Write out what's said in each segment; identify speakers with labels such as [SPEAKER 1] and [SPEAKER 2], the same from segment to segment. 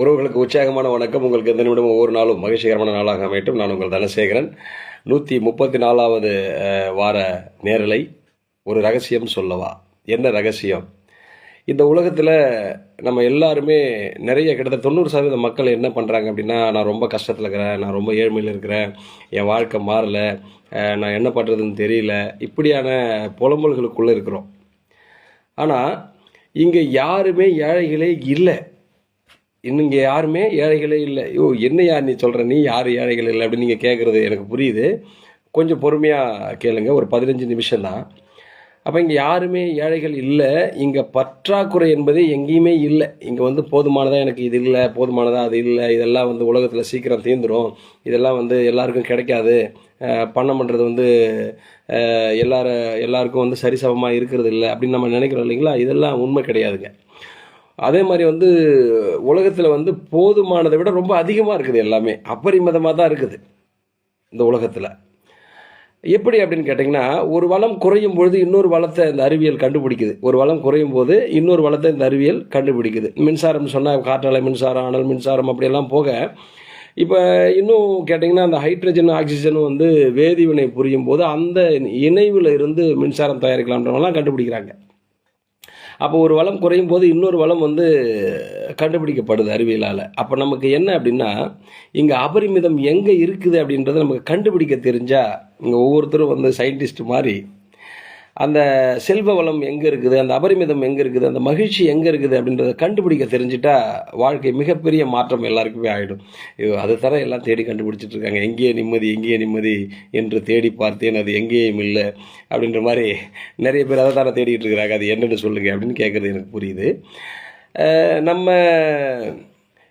[SPEAKER 1] உறவுகளுக்கு உற்சாகமான வணக்கம். உங்களுக்கு எந்த நிமிடம் ஒவ்வொரு நாளும் மகிழ்ச்சிகரமான நாளாக அமையட்டும். நான் உங்கள் தனசேகரன். நூற்றி முப்பத்தி நாலாவது வார நேரலை. ஒரு ரகசியம் சொல்லவா? என்ன ரகசியம்? இந்த உலகத்தில் நம்ம எல்லாருமே நிறைய கிட்டத்தட்ட தொண்ணூறு சதவீத மக்கள் என்ன பண்ணுறாங்க அப்படின்னா நான் ரொம்ப கஷ்டத்தில் இருக்கிறேன் நான் ரொம்ப ஏழ்மையில் இருக்கிறேன் என் வாழ்க்கை மாறலை நான் என்ன பண்ணுறதுன்னு தெரியல. இப்படியான புலம்பல்களுக்குள்ளே இருக்கிறோம். ஆனால் இங்கே யாருமே ஏழைகளே இல்லை. இங்கே யாருமே ஏழைகளே இல்லை. ஐயோ என்ன யார் நீ சொல்கிற நீ யார்? ஏழைகள் இல்லை அப்படின்னு நீங்கள் கேட்குறது எனக்கு புரியுது. கொஞ்சம் பொறுமையாக கேளுங்க. ஒரு பதினஞ்சு நிமிஷம் தான். அப்போ இங்கே யாருமே ஏழைகள் இல்லை. இங்கே பற்றாக்குறை என்பது எங்கேயுமே இல்லை. இங்கே வந்து போதுமானதாக எனக்கு இது இல்லை. போதுமானதாக அது இல்லை. இதெல்லாம் வந்து உலகத்தில் சீக்கிரம் தீர்ந்துடும் இதெல்லாம் வந்து எல்லாருக்கும் கிடைக்காது. அஹ் பணம் பண்ணுறது வந்து எல்லார எல்லாருக்கும் வந்து சரிசமமாக இருக்கிறது இல்லை அப்படின்னு நம்ம நினைக்கிறோம் இல்லைங்களா? இதெல்லாம் உண்மை கிடையாதுங்க. அதே மாதிரி வந்து உலகத்தில் வந்து போதுமானதை விட ரொம்ப அதிகமாக இருக்குது எல்லாமே. அபரிமிதமாக தான் இருக்குது இந்த உலகத்தில். எப்படி அப்படின்னு கேட்டிங்கன்னா ஒரு வளம் குறையும் பொழுது இன்னொரு வளத்தை இந்த அறிவியல் கண்டுபிடிக்குது. ஒரு வளம் குறையும் போது இன்னொரு வளத்தை இந்த அறிவியல் கண்டுபிடிக்குது. மின்சாரம் சொன்னால் காற்றாலை மின்சாரம் அனல் மின்சாரம் அப்படியெல்லாம் போக இப்போ இன்னும் கேட்டிங்கன்னா அந்த ஹைட்ரஜன் ஆக்சிஜனும் வந்து வேதிவினை புரியும் போது அந்த இணைவில் இருந்து மின்சாரம் தயாரிக்கலாம்ன்றவங்களாம் கண்டுபிடிக்கிறாங்க. அப்போ ஒரு வளம் குறையும் போது இன்னொரு வளம் வந்து கண்டுபிடிக்கப்படுது அறிவியலால். அப்போ நமக்கு என்ன அப்படின்னா இங்கே அபரிமிதம் எங்கே இருக்குது அப்படின்றத நமக்கு கண்டுபிடிக்க தெரிஞ்சால் இங்கே ஒவ்வொருத்தரும் வந்து சயின்டிஸ்ட் மாதிரி அந்த செல்வ வளம் எங்கே இருக்குது அந்த அபரிமிதம் எங்கே இருக்குது அந்த மகிழ்ச்சி எங்கே இருக்குது அப்படின்றத கண்டுபிடிக்க தெரிஞ்சிட்டா வாழ்க்கை மிகப்பெரிய மாற்றம் எல்லாருக்குமே ஆகிடும் ஐயோ அதை தர எல்லாம் தேடி கண்டுபிடிச்சிட்டு இருக்காங்க. எங்கேயே நிம்மதி எங்கேயே நிம்மதி என்று தேடி பார்த்தேன் அது எங்கேயும் இல்லை அப்படின்ற மாதிரி நிறைய பேர் அதை தானே தேடிட்டு இருக்கிறாங்க. அது என்னென்னு சொல்லுங்க அப்படின்னு கேட்குறது எனக்கு புரியுது. நம்ம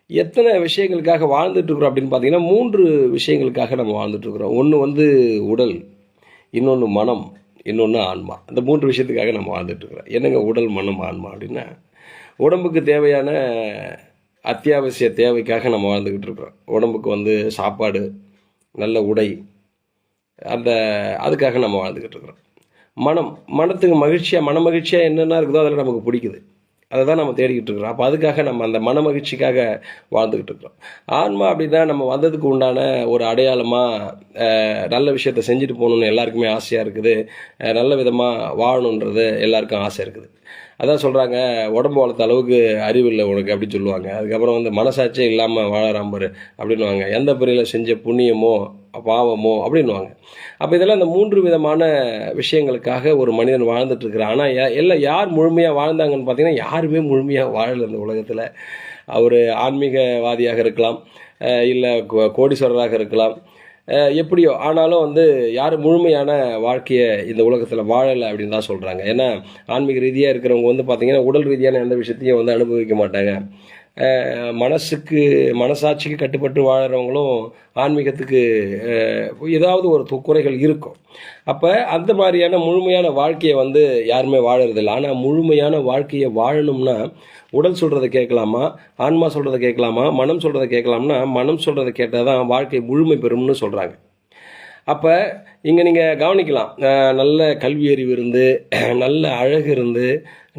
[SPEAKER 1] எத்தனை விஷயங்களுக்காக வாழ்ந்துட்டுருக்குறோம் அப்படின்னு பார்த்தீங்கன்னா மூன்று விஷயங்களுக்காக நம்ம வாழ்ந்துட்டுருக்குறோம் ஒன்று வந்து உடல் இன்னொன்று மனம். இன்னொன்று ஆன்மா. இந்த மூன்று விஷயத்துக்காக நம்ம வாழ்ந்துட்டுருக்குறோம். என்னங்க உடல் மனம் ஆன்மா அப்படின்னா உடம்புக்கு தேவையான அத்தியாவசிய தேவைக்காக நம்ம வாழ்ந்துக்கிட்டு இருக்கிறோம் உடம்புக்கு வந்து சாப்பாடு நல்ல உடை அந்த அதுக்காக நம்ம வாழ்ந்துக்கிட்டு இருக்கிறோம் மனம் மனத்துக்கு மகிழ்ச்சியாக மன மகிழ்ச்சியாக என்னென்ன இருக்குதோ அதில் நமக்கு பிடிக்குது. அதை தான் நம்ம தேடிக்கிட்டு இருக்கிறோம். அப்போ அதுக்காக நம்ம அந்த மன மகிழ்ச்சிக்காக வாழ்ந்துக்கிட்டு இருக்கிறோம். ஆன்மா அப்படின்னா நம்ம வந்ததுக்கு உண்டான ஒரு அடையாளமாக நல்ல விஷயத்த செஞ்சுட்டு போகணுன்னு எல்லாருக்குமே ஆசையாக இருக்குது. நல்ல விதமாக வாழணுன்றது எல்லாருக்கும் ஆசை இருக்குது. அதான் சொல்கிறாங்க உடம்பு வளர்த்த அளவுக்கு அறிவு இல்லை உனக்கு அப்படின்னு சொல்லுவாங்க. அதுக்கப்புறம் வந்து மனசாட்சியே இல்லாமல் வாழறாம்பர் அப்படின்வாங்க அப்படின்னுவாங்க. எந்த பிறையில் செஞ்ச புண்ணியமோ பாவமோ அப்படின்னுவாங்க. அப்போ இதெல்லாம் இந்த மூன்று விதமான விஷயங்களுக்காக ஒரு மனிதன் வாழ்ந்துட்டு ஆனால் ஆனால் எல்லாம் யார் முழுமையாக வாழ்ந்தாங்கன்னு பார்த்தீங்கன்னா யாருமே முழுமையாக வாழலை இந்த உலகத்தில். அவர் ஆன்மீகவாதியாக இருக்கலாம் இல்லை கோடீஸ்வரராக இருக்கலாம். எப்படியோ ஆனாலும் வந்து யாரும் முழுமையான வாழ்க்கையை இந்த உலகத்தில் வாழலை அப்படின்னு தான் சொல்கிறாங்க ஏன்னா ஆன்மீக ரீதியாக இருக்கிறவங்க வந்து பார்த்திங்கன்னா உடல் ரீதியான எந்த விஷயத்தையும் வந்து அனுபவிக்க மாட்டாங்க. மனசுக்கு மனசாட்சிக்கு கட்டுப்பட்டு வாழ்கிறவங்களும் ஆன்மீகத்துக்கு ஏதாவது ஒரு குறைகள் இருக்கும். அப்போ அந்த மாதிரியான முழுமையான வாழ்க்கையை வந்து யாருமே வாழறதில்லை. ஆனால் முழுமையான வாழ்க்கையை வாழணும்னா உடல் சொல்கிறத கேட்கலாமா? ஆன்மா சொல்கிறத கேட்கலாமா? மனம் சொல்கிறத கேட்கலாம்னா மனம் சொல்கிறத கேட்டால் தான் வாழ்க்கை முழுமை பெறும்னு சொல்கிறாங்க அப்போ இங்கே நீங்கள் கவனிக்கலாம். நல்ல கல்வி அறிவு இருந்து நல்ல அழகு இருந்து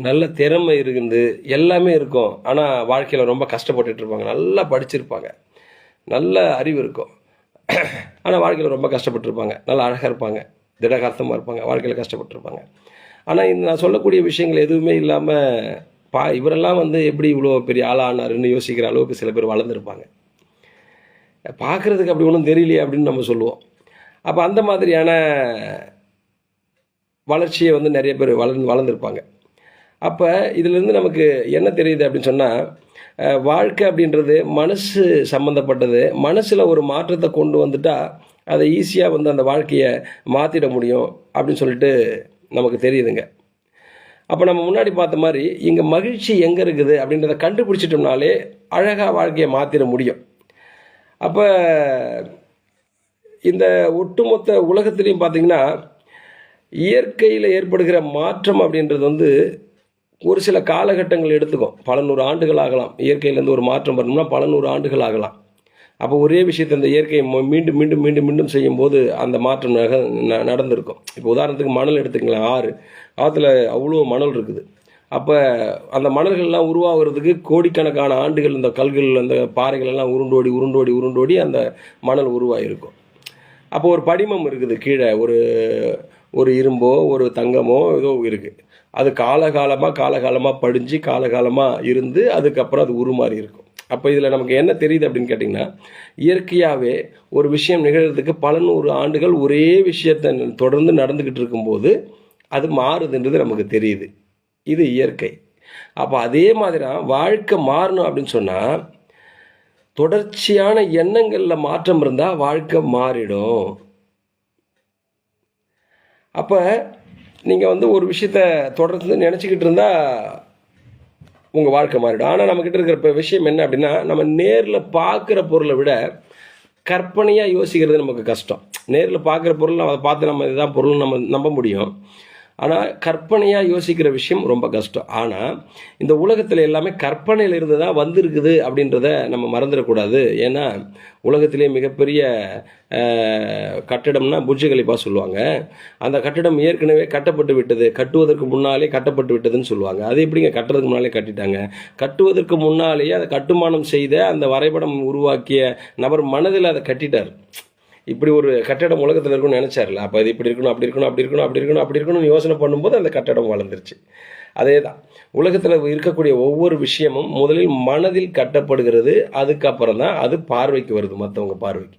[SPEAKER 1] நல்ல திறமை இருந்து எல்லாமே இருக்கும். ஆனால் வாழ்க்கையில் ரொம்ப கஷ்டப்பட்டுட்டு இருப்பாங்க. நல்லா படிச்சிருப்பாங்க. நல்ல அறிவு இருக்கும். ஆனால் வாழ்க்கையில் ரொம்ப கஷ்டப்பட்டுருப்பாங்க நல்லா அழகாக இருப்பாங்க. திடகார்த்தமாக இருப்பாங்க. வாழ்க்கையில் கஷ்டப்பட்டுருப்பாங்க ஆனால் இந்த நான் சொல்லக்கூடிய விஷயங்கள் எதுவுமே இல்லாமல் பா இவரெல்லாம் வந்து எப்படி இவ்வளோ பெரிய ஆளானாருன்னு யோசிக்கிற அளவுக்கு சில பேர் வளர்ந்துருப்பாங்க. பார்க்குறதுக்கு அப்படி ஒன்றும் தெரியலையே அப்படின்னு நம்ம சொல்லுவோம். அப்போ அந்த மாதிரியான வளர்ச்சியை வந்து நிறைய பேர் வளர்ந்து வளர்ந்துருப்பாங்க. அப்போ இதிலேருந்து நமக்கு என்ன தெரியுது அப்படின்னு சொன்னால் வாழ்க்கை அப்படின்றது மனசு சம்மந்தப்பட்டது மனசில் ஒரு மாற்றத்தை கொண்டு வந்துட்டால் அதை ஈஸியாக வந்து அந்த வாழ்க்கையை மாற்றிட முடியும் அப்படின்னு சொல்லிட்டு நமக்கு தெரியுதுங்க. அப்போ நம்ம முன்னாடி பார்த்த மாதிரி இங்கே மகிழ்ச்சி எங்கே இருக்குது அப்படின்றத கண்டுபிடிச்சிட்டோம்னாலே அழகாக வாழ்க்கையை மாற்றிட முடியும். அப்போ இந்த ஒட்டுமொத்த உலகத்துலேயும் பார்த்தீங்கன்னா இயற்கையில் ஏற்படுகிற மாற்றம் அப்படின்றது வந்து ஒரு சில காலகட்டங்கள் எடுத்துக்கும். பல நூறு ஆண்டுகள் ஆகலாம். இயற்கையிலேருந்து ஒரு மாற்றம் வரணும்னா பல நூறு ஆண்டுகள் ஆகலாம். அப்போ ஒரே விஷயத்தை அந்த இயற்கையை மீண்டும் மீண்டும் மீண்டும் மீண்டும் செய்யும்போது அந்த மாற்றம் நக நடந்திருக்கும். இப்போ உதாரணத்துக்கு மணல் எடுத்துக்கலாம் ஆறு. ஆற்றுல அவ்வளோ மணல் இருக்குது. அப்போ அந்த மணல்கள்லாம் உருவாகிறதுக்கு கோடிக்கணக்கான ஆண்டுகள் இந்த கல்கள் அந்த பாறைகள் எல்லாம் உருண்டோடி உருண்டோடி உருண்டோடி அந்த மணல் உருவாகிருக்கும் அப்போ ஒரு படிமம் இருக்குது கீழே ஒரு ஒரு இரும்போ ஒரு தங்கமோ ஏதோ இருக்குது அது காலகாலமாக காலகாலமாக படிஞ்சு காலகாலமாக இருந்து அதுக்கப்புறம் அது உருமாறி இருக்கும். அப்போ இதில் நமக்கு என்ன தெரியுது அப்படின்னு கேட்டிங்கன்னா இயற்கையாகவே ஒரு விஷயம் நிகழ்கிறதுக்கு பல நூறு ஆண்டுகள் ஒரே விஷயத்தை தொடர்ந்து நடந்துக்கிட்டு இருக்கும்போது அது மாறுதுன்றது நமக்கு தெரியுது. இது இயற்கை. அப்போ அதே மாதிரி தான் வாழ்க்கை மாறணும் அப்படின்னு சொன்னால் தொடர்ச்சியான எண்ணங்களில் மாற்றம் இருந்தால் வாழ்க்கை மாறிடும். அப்போ நீங்கள் வந்து ஒரு விஷயத்த தொடர்ந்து நினச்சிக்கிட்டு இருந்தால் உங்கள் வாழ்க்கை மாறிடும். ஆனால் நம்மக்கிட்ட இருக்கிற இப்போ விஷயம் என்ன அப்படின்னா நம்ம நேரில் பார்க்குற பொருளை விட கற்பனையாக யோசிக்கிறது நமக்கு கஷ்டம். நேரில் பார்க்குற பொருள் அதை பார்த்து நம்ம இதுதான் பொருள் நம்ம நம்ப முடியும். ஆனால் கற்பனையாக யோசிக்கிற விஷயம் ரொம்ப கஷ்டம். ஆனால் இந்த உலகத்தில் எல்லாமே கற்பனையில் இருந்து தான் வந்திருக்குது அப்படின்றத நம்ம மறந்துடக்கூடாது. ஏன்னா உலகத்திலே மிகப்பெரிய கட்டடம்னா புர்ஜ் கலிபா சொல்லுவாங்க. அந்த கட்டடம் ஏற்கனவே கட்டப்பட்டு விட்டது. கட்டுவதற்கு முன்னாலே கட்டப்பட்டு விட்டதுன்னு சொல்லுவாங்க. அது எப்படிங்க? கட்டுறதுக்கு முன்னாலே கட்டிட்டாங்க. கட்டுவதற்கு முன்னாலேயே அதை கட்டுமானம் செய்த அந்த வரைபடம் உருவாக்கிய நபர் மனதில் அதை கட்டிட்டார். இப்படி ஒரு கட்டடம் உலகத்தில் இருக்கணும்னு நினைச்சார்ல. அப்போ இது இப்படி இருக்கணும் அப்படி இருக்கணும் அப்படி இருக்கணும் அப்படி இருக்கணும் அப்படி இருக்கணும்னு யோசனை பண்ணும்போது அந்த கட்டடம் வளர்ந்துருச்சு. அதே தான் உலகத்தில் இருக்கக்கூடிய ஒவ்வொரு விஷயமும் முதலில் மனதில் கட்டப்படுகிறது அதுக்கப்புறம் தான் அது பார்வைக்கு வருது மற்றவங்க பார்வைக்கு.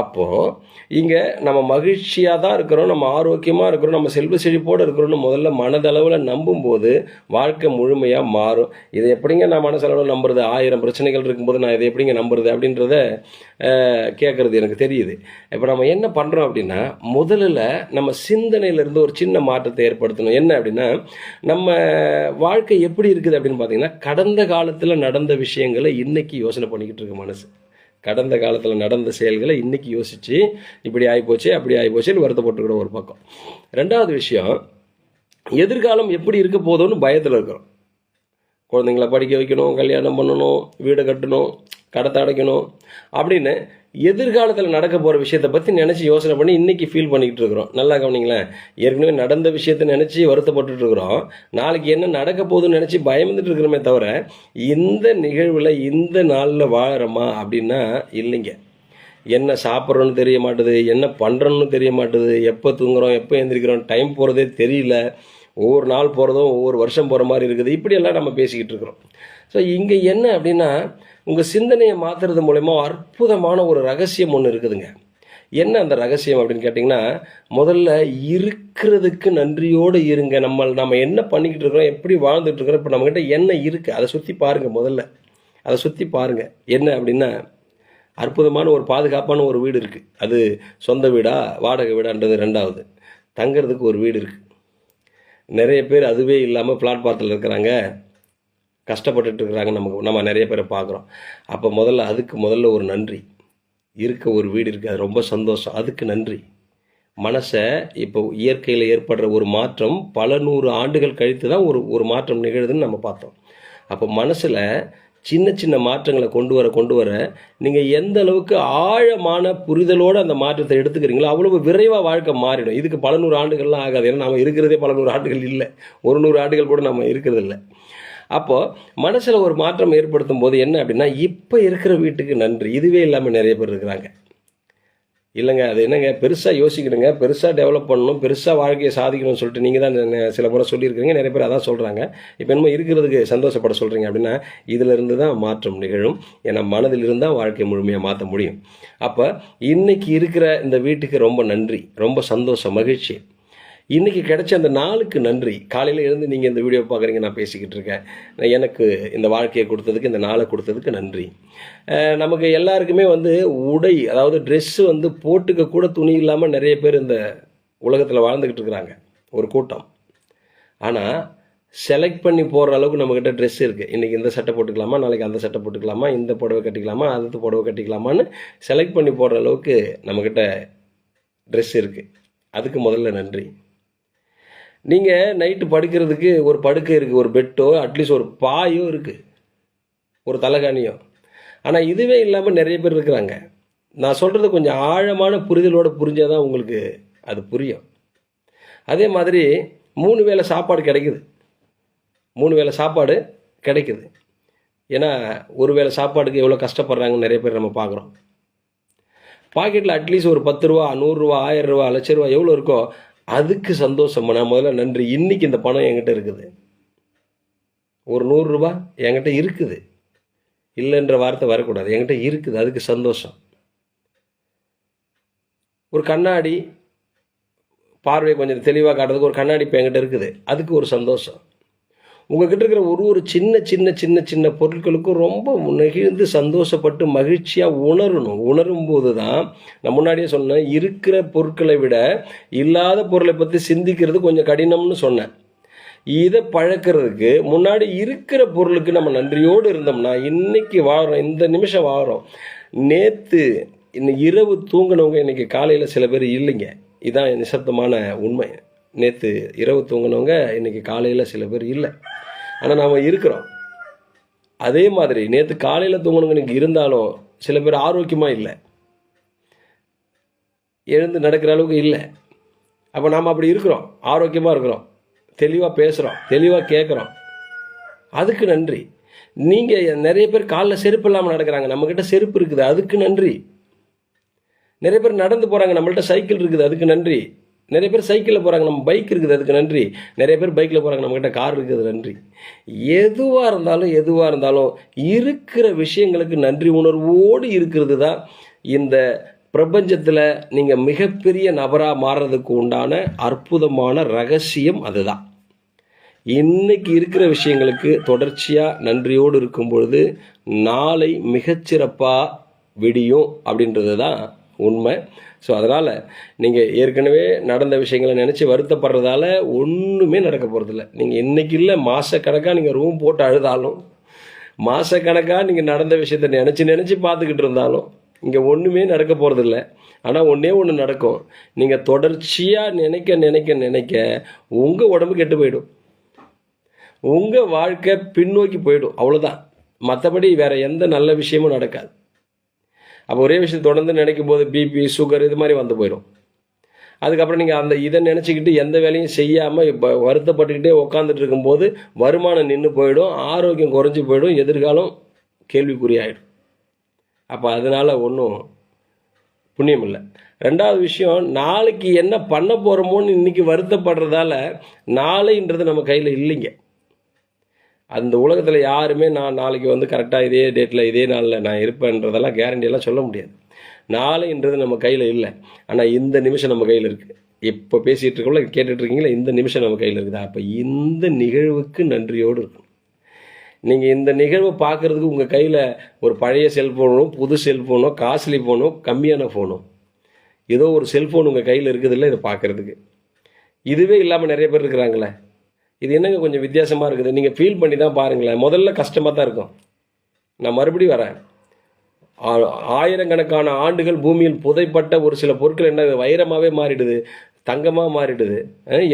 [SPEAKER 1] அப்போது இங்கே நம்ம மகிழ்ச்சியாக தான் இருக்கிறோம் நம்ம ஆரோக்கியமாக இருக்கிறோம் நம்ம செல்வ செழிப்போடு இருக்கிறோம்னு முதல்ல மனதளவில் நம்பும்போது வாழ்க்கை முழுமையாக மாறும். இதை எப்படிங்க நான் மனசளவில் நம்புறது? ஆயிரம் பிரச்சனைகள் இருக்கும்போது நான் இதை எப்படிங்க நம்புறது அப்படின்றத கேட்குறது எனக்கு தெரியுது. இப்போ நம்ம என்ன பண்ணுறோம் அப்படின்னா முதலில் நம்ம சிந்தனையிலேருந்து ஒரு சின்ன மாற்றத்தை ஏற்படுத்தணும். என்ன அப்படின்னா நம்ம வாழ்க்கை எப்படி இருக்குது அப்படின்னு பார்த்தீங்கன்னா கடந்த காலத்தில் நடந்த விஷயங்களை இன்றைக்கி யோசனை பண்ணிக்கிட்டு இருக்கு மனசு. கடந்த காலத்தில் நடந்த செயல்களை இன்னைக்கு யோசித்து இப்படி ஆகிப்போச்சு அப்படி ஆகிப்போச்சுன்னு வருத்தப்பட்டுக்கிற ஒரு பக்கம். ரெண்டாவது விஷயம் எதிர்காலம் எப்படி இருக்க போதோன்னு பயத்தில் இருக்கிறோம். குழந்தைங்கள படிக்க வைக்கணும் கல்யாணம் பண்ணணும் வீடை கட்டணும் கடத்தை அடைக்கணும் அப்படின்னு எதிர்காலத்தில் நடக்க போகிற விஷயத்தை பற்றி நினச்சி யோசனை பண்ணி இன்றைக்கி ஃபீல் பண்ணிக்கிட்டு இருக்கிறோம். நல்லா கவனிங்களேன். ஏற்கனவே நடந்த விஷயத்தை நினச்சி வருத்தப்பட்டுட்டு இருக்கிறோம். நாளைக்கு என்ன நடக்க போகுதுன்னு நினச்சி பயந்துட்டு இருக்கிறோமே தவிர இந்த நிகழ்வில் இந்த நாளில் வாழறோமா அப்படின்னா இல்லைங்க. என்ன சாப்பிட்றோன்னு தெரிய மாட்டுது என்ன பண்ணுறோன்னு தெரிய மாட்டுது எப்போ தூங்குறோம் எப்போ எழுந்திரிக்கிறோம் டைம் போகிறதே தெரியல. ஒவ்வொரு நாள் போகிறதும் ஒவ்வொரு வருஷம் போகிற மாதிரி இருக்குது. இப்படியெல்லாம் நம்ம பேசிக்கிட்டு இருக்கிறோம். ஸோ இங்கே என்ன அப்படின்னா உங்கள் சிந்தனையை மாற்றுறது மூலயமா அற்புதமான ஒரு ரகசியம் ஒன்று இருக்குதுங்க. என்ன அந்த ரகசியம் அப்படின்னு கேட்டிங்கன்னா முதல்ல இருக்கிறதுக்கு நன்றியோடு இருங்க. நம்ம நம்ம என்ன பண்ணிக்கிட்டு இருக்கிறோம் எப்படி வாழ்ந்துட்டு இருக்கிறோம் இப்போ நம்மக்கிட்ட என்ன இருக்குது அதை சுற்றி பாருங்கள் முதல்ல. அதை சுற்றி பாருங்கள் என்ன அப்படின்னா அற்புதமான ஒரு பாதுகாப்பான ஒரு வீடு இருக்குது அது சொந்த வீடா வாடகை வீடான்றது ரெண்டாவது. தங்கிறதுக்கு ஒரு வீடு இருக்குது நிறைய பேர் அதுவே இல்லாமல் பிளாட்பாத்தில் இருக்கிறாங்க. கஷ்டப்பட்டுட்டு இருக்கிறாங்க நமக்கு. நம்ம நிறைய பேரை பார்க்குறோம். அப்போ முதல்ல அதுக்கு முதல்ல ஒரு நன்றி. இருக்க ஒரு வீடு இருக்குது அது ரொம்ப சந்தோஷம். அதுக்கு நன்றி. மனசை இப்போ இயற்கையில் ஏற்படுற ஒரு மாற்றம் பல நூறு ஆண்டுகள் கழித்து தான் ஒரு ஒரு மாற்றம் நிகழுதுன்னு நம்ம பார்த்தோம். அப்போ மனசில் சின்ன சின்ன மாற்றங்களை கொண்டு வர கொண்டு வர நீங்கள் எந்த அளவுக்கு ஆழமான புரிதலோடு அந்த மாற்றத்தை எடுத்துக்கிறீங்களோ அவ்வளவு விரைவாக வாழ்க்கை மாறிடும். இதுக்கு பல நூறு ஆண்டுகள்லாம் ஆகாது. ஏன்னா நம்ம இருக்கிறதே பல நூறு ஆண்டுகள் இல்லை. ஒரு நூறு ஆண்டுகள் கூட நம்ம இருக்கிறது இல்லை. அப்போது மனசில் ஒரு மாற்றம் ஏற்படுத்தும் போது என்ன அப்படின்னா இப்போ இருக்கிற வீட்டுக்கு நன்றி. இதுவே இல்லாமல் நிறைய பேர் இருக்கிறாங்க. இல்லைங்க அது என்னங்க பெருசாக யோசிக்கணுங்க பெருசாக டெவலப் பண்ணணும் பெருசாக வாழ்க்கையை சாதிக்கணும்னு சொல்லிட்டு நீங்கள் தான் சில முறை சொல்லியிருக்கிறீங்க நிறைய பேர் அதான் சொல்கிறாங்க இப்போ என்னமோ இருக்கிறதுக்கு சந்தோஷப்பட சொல்கிறீங்க அப்படின்னா இதிலிருந்து தான் மாற்றம் நிகழும். ஏன்னா மனதில் இருந்தால் வாழ்க்கையை முழுமையாக மாற்ற முடியும். அப்போ இன்றைக்கி இருக்கிற இந்த வீட்டுக்கு ரொம்ப நன்றி ரொம்ப சந்தோஷம் மகிழ்ச்சி. இன்றைக்கி கிடைச்ச அந்த நாளுக்கு நன்றி. காலையில் எழுந்து நீங்கள் இந்த வீடியோ பார்க்குறீங்க நான் பேசிக்கிட்டு இருக்கேன். எனக்கு இந்த வாழ்க்கையை கொடுத்ததுக்கு இந்த நாளை கொடுத்ததுக்கு நன்றி. நமக்கு எல்லாருக்குமே வந்து உடை அதாவது ட்ரெஸ்ஸு வந்து போட்டுக்க கூட துணி இல்லாமல் நிறைய பேர் இந்த உலகத்தில் வாழ்ந்துக்கிட்டு இருக்கிறாங்க. ஒரு கூட்டம். ஆனால் செலக்ட் பண்ணி போடுற அளவுக்கு நம்மக்கிட்ட ட்ரெஸ் இருக்குது இன்றைக்கி இந்த சட்டை போட்டுக்கலாமா நாளைக்கு அந்த சட்டை போட்டுக்கலாமா இந்த புடவை கட்டிக்கலாமா அந்த புடவை கட்டிக்கலாமான்னு செலக்ட் பண்ணி போடுற அளவுக்கு நம்மக்கிட்ட ட்ரெஸ் இருக்குது அதுக்கு முதல்ல நன்றி. நீங்கள் நைட்டு படுக்கிறதுக்கு ஒரு படுக்கை இருக்குது ஒரு பெட்டோ அட்லீஸ்ட் ஒரு பாயோ இருக்குது ஒரு தலைகாணியோ. ஆனால் இதுவே இல்லாமல் நிறைய பேர் இருக்கிறாங்க. நான் சொல்கிறது கொஞ்சம் ஆழமான புரிதலோடு புரிஞ்சால் தான் உங்களுக்கு அது புரியும். அதே மாதிரி மூணு வேளை சாப்பாடு கிடைக்குது. மூணு வேளை சாப்பாடு கிடைக்குது. ஏன்னா ஒரு வேளை சாப்பாடுக்கு எவ்வளோ கஷ்டப்படுறாங்கன்னு நிறைய பேர் நம்ம பார்க்குறோம். பாக்கெட்டில் அட்லீஸ்ட் ஒரு பத்து ரூபா நூறுரூவா ஆயிரம் ரூபா லட்ச ரூபா எவ்வளோ இருக்கோ அதுக்கு சந்தோஷம். நான் முதல்ல நன்றி. இன்னைக்கு இந்த பணம் என்கிட்ட இருக்குது. ஒரு நூறுரூபா என்கிட்ட இருக்குது. இல்லைன்ற வார்த்தை வரக்கூடாது. என்கிட்ட இருக்குது. அதுக்கு சந்தோஷம். ஒரு கண்ணாடி பார்வையை கொஞ்சம் தெளிவாக காட்டுறதுக்கு ஒரு கண்ணாடி இப்போ என்கிட்ட இருக்குது. அதுக்கு ஒரு சந்தோஷம். உங்ககிட்ட இருக்கிற ஒரு ஒரு சின்ன சின்ன சின்ன சின்ன பொருட்களுக்கும் ரொம்ப நெகிழ்ந்து சந்தோஷப்பட்டு மகிழ்ச்சியாக உணரணும். உணரும் போது தான் நான் முன்னாடியே சொன்னேன் இருக்கிற பொருட்களை விட இல்லாத பொருளை பற்றி சிந்திக்கிறது கொஞ்சம் கடினம்னு சொன்னேன். இதை பழக்கிறதுக்கு முன்னாடி இருக்கிற பொருளுக்கு நம்ம நன்றியோடு இருந்தோம்னா இன்னைக்கு வாழ்கிறோம் இந்த நிமிஷம் வாழ்கிறோம் நேற்று இன்னைக்கு இரவு தூங்கினவங்க இன்னைக்கு காலையில் சில பேர் இல்லைங்க. இதுதான் நிசப்தமான உண்மை. நேற்று இரவு தூங்கினவங்க இன்னைக்கு காலையில் சில பேர் இல்லை. ஆனால் நாம் இருக்கிறோம். அதே மாதிரி நேற்று காலையில் தூங்கினவங்க இன்னைக்கு இருந்தாலும் சில பேர் ஆரோக்கியமாக இல்லை. எழுந்து நடக்கிற அளவுக்கு இல்லை. அப்போ நாம் அப்படி இருக்கிறோம். ஆரோக்கியமாக இருக்கிறோம். தெளிவாக பேசுகிறோம் தெளிவாக கேட்குறோம் அதுக்கு நன்றி. நீங்கள் நிறைய பேர் காலில் செருப்பு இல்லாமல் நடக்கிறாங்க. நம்மக்கிட்ட செருப்பு இருக்குது. அதுக்கு நன்றி. நிறைய பேர் நடந்து போகிறாங்க நம்மள்ட்ட சைக்கிள் இருக்குது. அதுக்கு நன்றி. நிறைய பேர் சைக்கிளில் போகிறாங்க நம்ம பைக் இருக்குது அதுக்கு நன்றி. நிறைய பேர் பைக்கில் போகிறாங்க நம்மக்கிட்ட கார் இருக்குது நன்றி. எதுவாக இருந்தாலும் எதுவாக இருந்தாலும் இருக்கிற விஷயங்களுக்கு நன்றி உணர்வோடு இருக்கிறது தான் இந்த பிரபஞ்சத்தில் நீங்கள் மிகப்பெரிய நபராக மாறுறதுக்கு உண்டான அற்புதமான ரகசியம் அதுதான். இன்னைக்கு இருக்கிற விஷயங்களுக்கு தொடர்ச்சியாக நன்றியோடு இருக்கும் பொழுது நாளை மிகச்சிறப்பாக விடியும் அப்படின்றது தான் உண்மை. ஸோ அதனால் நீங்கள் ஏற்கனவே நடந்த விஷயங்களை நினச்சி வருத்தப்படுறதால ஒன்றுமே நடக்க போகிறதில்ல நீங்கள் இன்றைக்கி இல்லை மாதக்கணக்காக நீங்கள் ரூம் போட்டு அழுதாலும் மாதக்கணக்காக நீங்கள் நடந்த விஷயத்தை நினச்சி நினச்சி பார்த்துக்கிட்டு இருந்தாலும் இங்கே ஒன்றுமே நடக்க போகிறதில்ல ஆனால் ஒன்றே ஒன்று நடக்கும். நீங்கள் தொடர்ச்சியாக நினைக்க நினைக்க நினைக்க உங்கள் உடம்பு கெட்டு போயிடும். உங்கள் வாழ்க்கை பின்னோக்கி போயிடும். அவ்வளோதான் மற்றபடி வேறு எந்த நல்ல விஷயமும் நடக்காது. அப்போ ஒரே விஷயம் தொடர்ந்து நினைக்கும் போது பிபி சுகர் இது மாதிரி வந்து போயிடும் அதுக்கப்புறம் நீங்கள் அந்த இதை நினச்சிக்கிட்டு எந்த வேலையும் செய்யாமல் இப்போ வருத்தப்பட்டுக்கிட்டே உட்காந்துட்டு இருக்கும்போது வருமானம் நின்று போயிடும் ஆரோக்கியம் குறைஞ்சி போயிடும் எதிர்காலம் கேள்விக்குறியாயிடும் அப்போ அதனால் ஒன்றும் புண்ணியம் இல்லை. ரெண்டாவது விஷயம் நாளைக்கு என்ன பண்ண போகிறோமோன்னு இன்னைக்கு வருத்தப்படுறதால நாளைன்றது நம்ம கையில் இல்லைங்க. அந்த உலகத்தில் யாருமே நான் நாளைக்கு வந்து கரெக்டாக இதே டேட்டில் இதே நாளில் நான் இருப்பேன்றதெல்லாம் கேரண்டியெல்லாம் சொல்ல முடியாது. நாளைன்றது நம்ம கையில் இல்லை. ஆனால் இந்த நிமிஷம் நம்ம கையில் இருக்குது இப்போ பேசிகிட்டு இருக்கோம்ல கேட்டுட்ருக்கீங்களா? இந்த நிமிஷம் நம்ம கையில் இருக்குது? அப்போ இந்த நிகழ்வுக்கு நன்றியோடு இருக்கும் நீங்கள் இந்த நிகழ்வை பார்க்குறதுக்கு உங்கள் கையில் ஒரு பழைய செல்ஃபோனோ புது செல்ஃபோனோ காஸ்ட்லி ஃபோனோ கம்மியான ஃபோனோ ஏதோ ஒரு செல்ஃபோன் உங்கள் கையில் இருக்குதுல்ல இதை பார்க்குறதுக்கு இதுவே இல்லாமல் நிறைய பேர் இருக்கிறாங்களே இது என்னங்க கொஞ்சம் வித்தியாசமாக இருக்குது? நீங்கள் ஃபீல் பண்ணி தான் பாருங்களேன். முதல்ல கஷ்டமாக தான் இருக்கும். நான் மறுபடியும் வரேன். ஆயிரக்கணக்கான ஆண்டுகள் பூமியில் புதைப்பட்ட ஒரு சில பொருட்கள் என்ன வைரமாகவே மாறிடுது தங்கமாக மாறிடுது.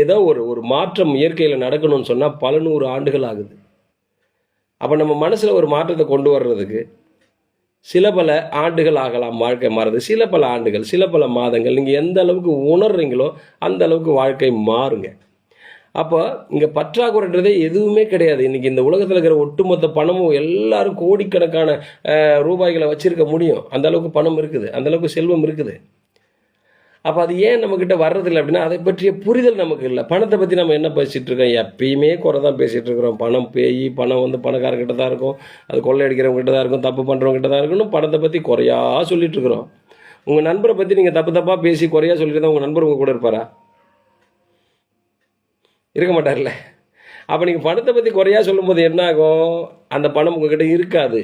[SPEAKER 1] ஏதோ ஒரு ஒரு மாற்றம் இயற்கையில் நடக்கணும்னு சொன்னால் பல நூறு ஆண்டுகள் ஆகுது. அப்போ நம்ம மனசில் ஒரு மாற்றத்தை கொண்டு வர்றதுக்கு சில பல ஆண்டுகள் ஆகலாம் வாழ்க்கை மாறுது. சில பல ஆண்டுகள் சில பல மாதங்கள் நீங்கள் எந்த அளவுக்கு உணர்றீங்களோ அந்த அளவுக்கு வாழ்க்கை மாறுங்க. அப்போ இங்கே பற்றாக்குறைன்றதே எதுவுமே கிடையாது. இன்றைக்கி இந்த உலகத்தில் இருக்கிற ஒட்டுமொத்த பணமும் எல்லாரும் கோடிக்கணக்கான ரூபாய்களை வச்சுருக்க முடியும். அந்த அளவுக்கு பணம் இருக்குது. அந்த அளவுக்கு செல்வம் இருக்குது. அப்போ அது ஏன் நம்மக்கிட்ட வர்றதில்லை அப்படின்னா அதை பற்றிய புரிதல் நமக்கு இல்லை. பணத்தை பற்றி நம்ம என்ன பேசிகிட்டு இருக்கோம்? எப்பயுமே குறை தான் பேசிகிட்டு இருக்கிறோம். பணம் பேய் பணம் வந்து பணக்காரங்கிட்ட தான் இருக்கும். அது கொள்ளையடிக்கிறவங்ககிட்ட தான் இருக்கும். தப்பு பண்ணுறவங்ககிட்ட தான் இருக்குன்னு பணத்தை பற்றி குறையா சொல்லிகிட்டு இருக்கிறோம். உங்கள் நண்பரை பற்றி நீங்கள் தப்பு தப்பாக பேசி குறையா சொல்லிட்டு தான் உங்கள் நண்பர் உங்கள் கூட இருப்பாரா? இருக்க மாட்டார்ல. அப்போ நீங்கள் பணத்தை பற்றி குறையாக சொல்லும்போது என்ன ஆகும் அந்த பணம் உங்ககிட்ட இருக்காது.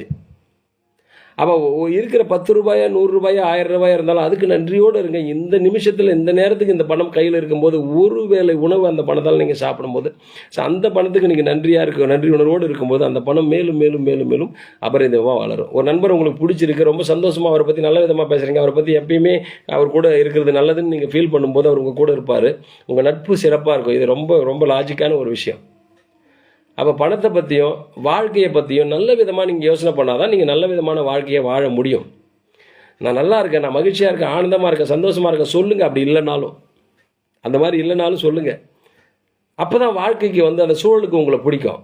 [SPEAKER 1] அப்போ இருக்கிற பத்து ரூபாயா நூறு ரூபாயா ஆயிரம் ரூபாயா இருந்தாலும் அதுக்கு நன்றியோடு இருங்க. இந்த நிமிஷத்தில் இந்த நேரத்துக்கு இந்த பணம் கையில் இருக்கும்போது ஒரு வேளை உணவு அந்த பணத்தால் நீங்கள் சாப்பிடும்போது ஸோ அந்த பணத்துக்கு நீங்கள் நன்றியாக இருக்க நன்றி உணர்வோடு இருக்கும்போது அந்த பணம் மேலும் மேலும் மேலும் மேலும் அபரிதமாக வளரும். ஒரு நண்பர் உங்களுக்கு பிடிச்சிருக்கு ரொம்ப சந்தோஷமாக அவரை பற்றி நல்ல விதமாக பேசுகிறீங்க அவரை பற்றி எப்பயுமே அவர் கூட இருக்கிறது நல்லதுன்னு நீங்கள் ஃபீல் பண்ணும்போது அவர் உங்கள் கூட இருப்பார். உங்கள் நட்பு சிறப்பாக இருக்கும். இது ரொம்ப ரொம்ப லாஜிக்கான ஒரு விஷயம். அப்போ பணத்தை பற்றியும் வாழ்க்கையை பற்றியும் நல்ல விதமாக நீங்கள் யோசனை பண்ணால் தான் நீங்கள் நல்ல விதமான வாழ்க்கையை வாழ முடியும். நான் நல்லா இருக்கேன் நான் மகிழ்ச்சியாக இருக்கேன் ஆனந்தமாக இருக்கேன் சந்தோஷமாக இருக்கேன் சொல்லுங்கள் அப்படி இல்லைனாலும் அந்த மாதிரி இல்லைனாலும் சொல்லுங்கள் அப்போ தான் வாழ்க்கைக்கு வந்து அந்த சூழலுக்கு உங்களை பிடிக்கும்.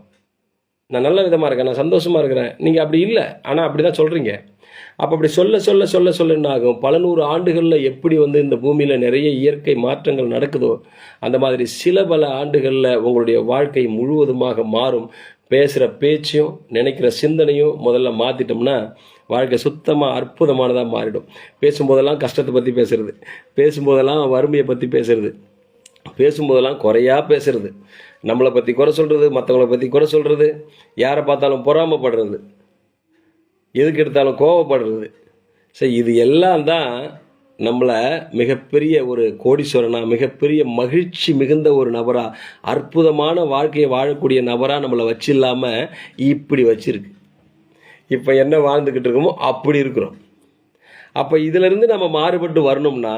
[SPEAKER 1] நான் நல்ல விதமாக இருக்கேன் நான் சந்தோஷமாக இருக்கிறேன். நீங்கள் அப்படி இல்லை. ஆனால் அப்படி தான் சொல்கிறீங்க அப்போ அப்படி சொல்ல சொல்ல சொல்ல சொல்ல என்ன ஆகும்? பல நூறு ஆண்டுகளில் எப்படி வந்து இந்த பூமியில் நிறைய இயற்கை மாற்றங்கள் நடக்குதோ அந்த மாதிரி சில பல ஆண்டுகளில் உங்களுடைய வாழ்க்கை முழுவதுமாக மாறும். பேசுகிற பேச்சையும் நினைக்கிற சிந்தனையும் முதல்ல மாற்றிட்டோம்னா வாழ்க்கை சுத்தமாக அற்புதமானதாக மாறிடும். பேசும்போதெல்லாம் கஷ்டத்தை பற்றி பேசுகிறது பேசும்போதெல்லாம் வறுமையை பற்றி பேசுகிறது பேசும்போதெல்லாம் குறையா பேசுறது. நம்மளை பற்றி குறை சொல்கிறது மற்றவங்கள பற்றி குறை சொல்கிறது யாரை பார்த்தாலும் பொறாமப்படுறது. எதுக்கு எடுத்தாலும் கோவப்படுறது. சரி இது எல்லாம் தான் நம்மளை மிகப்பெரிய ஒரு கோடீஸ்வரனா மிகப்பெரிய மகிழ்ச்சி மிகுந்த ஒரு நபராக அற்புதமான வாழ்க்கையை வாழக்கூடிய நபராக நம்மளை வச்சில்லாம இப்படி வச்சுருக்கு. இப்போ என்ன வாழ்ந்துக்கிட்டு இருக்கோமோ அப்படி இருக்கிறோம். அப்போ இதிலிருந்து நம்ம மாறுபட்டு வரணும்னா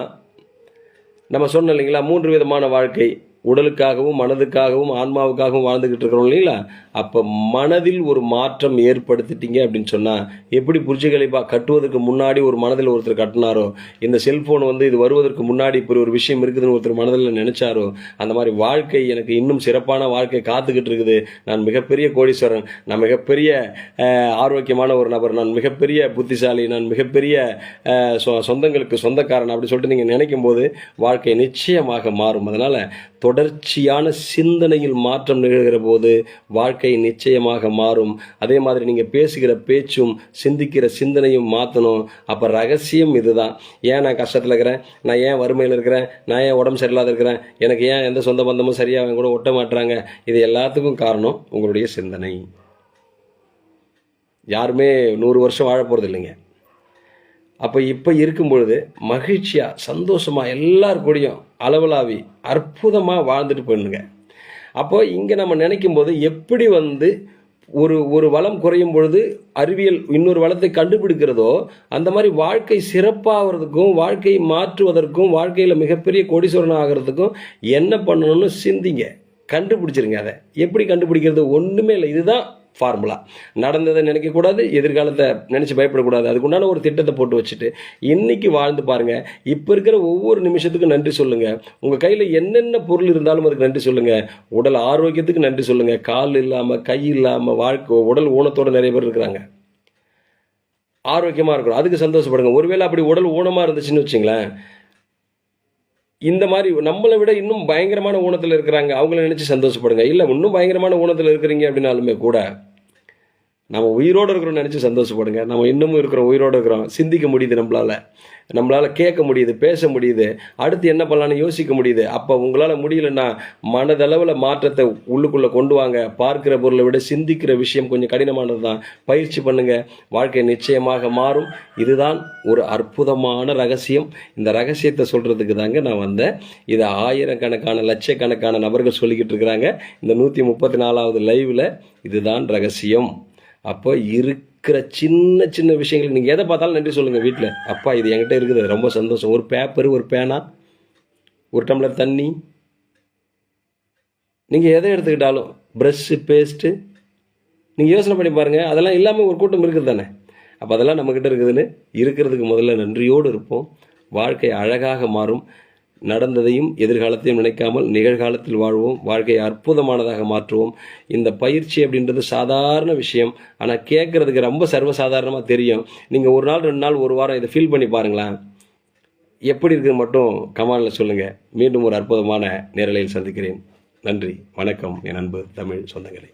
[SPEAKER 1] நம்ம சொன்னோம் இல்லைங்களா? மூன்று விதமான வாழ்க்கை. உடலுக்காகவும் மனதுக்காகவும் ஆன்மாவுக்காகவும் வாழ்ந்துக்கிட்டு இருக்கிறோம் இல்லைங்களா? அப்போ மனதில் ஒரு மாற்றம் ஏற்படுத்திட்டீங்க அப்படின்னு சொன்னால் எப்படி புரிச்சுகளைப்பா கட்டுவதற்கு முன்னாடி ஒரு மனதில் ஒருத்தர் கட்டினாரோ இந்த செல்ஃபோன் வந்து இது வருவதற்கு முன்னாடி இப்படி ஒரு விஷயம் இருக்குதுன்னு ஒருத்தர் மனதில் நினைச்சாரோ அந்த மாதிரி வாழ்க்கை எனக்கு இன்னும் சிறப்பான வாழ்க்கை காத்துக்கிட்டு இருக்குது. நான் மிகப்பெரிய கோடீஸ்வரன் நான் மிகப்பெரிய ஆரோக்கியமான ஒரு நபர் நான் மிகப்பெரிய புத்திசாலி நான் மிகப்பெரிய சொ- சொந்தங்களுக்கு சொந்தக்காரன் அப்படி சொல்லிட்டு நீங்கள் நினைக்கும் போது வாழ்க்கை நிச்சயமாக மாறும். அதனால் தொடர்ச்சியான சிந்தனையில் மாற்றம் நிகழ்கிற போது வாழ்க்கை நிச்சயமாக மாறும். அதே மாதிரி நீங்கள் பேசுகிற பேச்சும் சிந்திக்கிற சிந்தனையும் மாற்றணும் அப்போ ரகசியம் இதுதான். ஏன் நான் கஷ்டத்தில் இருக்கிறேன்? நான் ஏன் வறுமையில் இருக்கிறேன்? நான் ஏன் உடம்பு சரியில்லாத இருக்கிறேன்? எனக்கு ஏன் எந்த சொந்த பந்தமும் சரியாக கூட ஒட்ட மாட்டுறாங்க இது எல்லாத்துக்கும் காரணம் உங்களுடைய சிந்தனை. யாருமே நூறு வருஷம் வாழ போகிறது இல்லைங்க. அப்போ இப்போ இருக்கும் பொழுது மகிழ்ச்சியாக சந்தோஷமாக எல்லார் கூடயும் அளவலாவி அற்புதமாக வாழ்ந்துட்டு போயிடுங்க அப்போ இங்கே நம்ம நினைக்கும் போது எப்படி வந்து ஒரு ஒரு வளம் குறையும் பொழுது அறிவியல் இன்னொரு வளத்தை கண்டுபிடிக்கிறதோ அந்த மாதிரி வாழ்க்கை சிறப்பாகிறதுக்கும் வாழ்க்கையை மாற்றுவதற்கும் வாழ்க்கையில் மிகப்பெரிய கோடீஸ்வரன் ஆகிறதுக்கும் என்ன பண்ணணும்னு சிந்திங்க. கண்டுபிடிச்சிருங்க அதை. எப்படி கண்டுபிடிக்கிறது? ஒன்றுமே இல்லை. இதுதான் ஃபார்முலா நடந்ததை நினைக்கக்கூடாது எதிர்காலத்தை நினச்சி பயப்படக்கூடாது. அதுக்குண்டான ஒரு திட்டத்தை போட்டு வச்சுட்டு இன்றைக்கி வாழ்ந்து பாருங்கள் இப்போ இருக்கிற ஒவ்வொரு நிமிஷத்துக்கும் நன்றி சொல்லுங்கள் உங்கள் கையில் என்னென்ன பொருள் இருந்தாலும் அதுக்கு நன்றி சொல்லுங்கள் உடல் ஆரோக்கியத்துக்கு நன்றி சொல்லுங்கள் கால் இல்லாமல் கை இல்லாமல் வாழ்க்கை உடல் ஊனத்தோடு நிறைய பேர் இருக்கிறாங்க. ஆரோக்கியமாக இருக்கணும். அதுக்கு சந்தோஷப்படுங்க. ஒருவேளை அப்படி உடல் ஊனமாக இருந்துச்சுன்னு வச்சுங்களேன் இந்த மாதிரி நம்மளை விட இன்னும் பயங்கரமான ஊனத்தில் இருக்கிறாங்க. அவங்கள நினச்சி சந்தோஷப்படுங்க. இல்லை இன்னும் பயங்கரமான ஊனத்தில் இருக்கிறீங்க அப்படின்னாலுமே கூட நம்ம உயிரோடு இருக்கிறோம்னு நினச்சி சந்தோஷப்படுங்க. நம்ம இன்னமும் இருக்கிறோம் உயிரோடு இருக்கிறோம். சிந்திக்க முடியுது நம்மளால. நம்மளால் கேட்க முடியுது பேச முடியுது. அடுத்து என்ன பண்ணலான்னு யோசிக்க முடியுது. அப்போ உங்களால் முடியலன்னா மனதளவில் மாற்றத்தை உள்ளுக்குள்ளே கொண்டு வாங்க. பார்க்கிற பொருளை விட சிந்திக்கிற விஷயம் கொஞ்சம் கடினமானது தான் பயிற்சி பண்ணுங்கள் வாழ்க்கை நிச்சயமாக மாறும். இதுதான் ஒரு அற்புதமான ரகசியம். இந்த ரகசியத்தை சொல்கிறதுக்கு தாங்க நான் வந்தேன். இதை ஆயிரக்கணக்கான லட்சக்கணக்கான நபர்கள் சொல்லிக்கிட்டு இருக்கிறாங்க. இந்த நூற்றி முப்பத்தி நாலாவது லைவில் இதுதான் ரகசியம். அப்போ இருக்கிற சின்ன சின்ன விஷயங்களுக்கு நீங்கள் எதை பார்த்தாலும் நன்றி சொல்லுங்கள் வீட்டில் அப்பா இது என்கிட்ட இருக்குது. ரொம்ப சந்தோஷம். ஒரு பேப்பர் ஒரு பேனா ஒரு டம்ளர் தண்ணி? நீங்கள் எதை எடுத்துக்கிட்டாலும்? ப்ரஷ்ஷு பேஸ்ட்டு நீங்கள் யோசனை பண்ணி பாருங்கள் அதெல்லாம் இல்லாமல் ஒரு கூட்டம் இருக்குது தானே? அப்போ அதெல்லாம் நம்மக்கிட்ட இருக்குதுன்னு இருக்கிறதுக்கு முதல்ல நன்றியோடு இருப்போம். வாழ்க்கை அழகாக மாறும். நடந்ததையும் எதிர்காலத்தையும் நினைக்காமல் நிகழ்காலத்தில் வாழ்வோம். வாழ்க்கையை அற்புதமானதாக மாற்றுவோம். இந்த பயிற்சி அப்படின்றது சாதாரண விஷயம். ஆனால் கேட்குறதுக்கு ரொம்ப சர்வசாதாரணமாக தெரியும். நீங்கள் ஒரு நாள் ரெண்டு நாள் ஒரு வாரம் இதை ஃபீல் பண்ணி பாருங்களேன். எப்படி இருக்குது மட்டும் கமாலில் சொல்லுங்கள் மீண்டும் ஒரு அற்புதமான நேரலையில் சந்திக்கிறேன். நன்றி. வணக்கம். என் அன்பு தமிழ் சொந்தங்களே.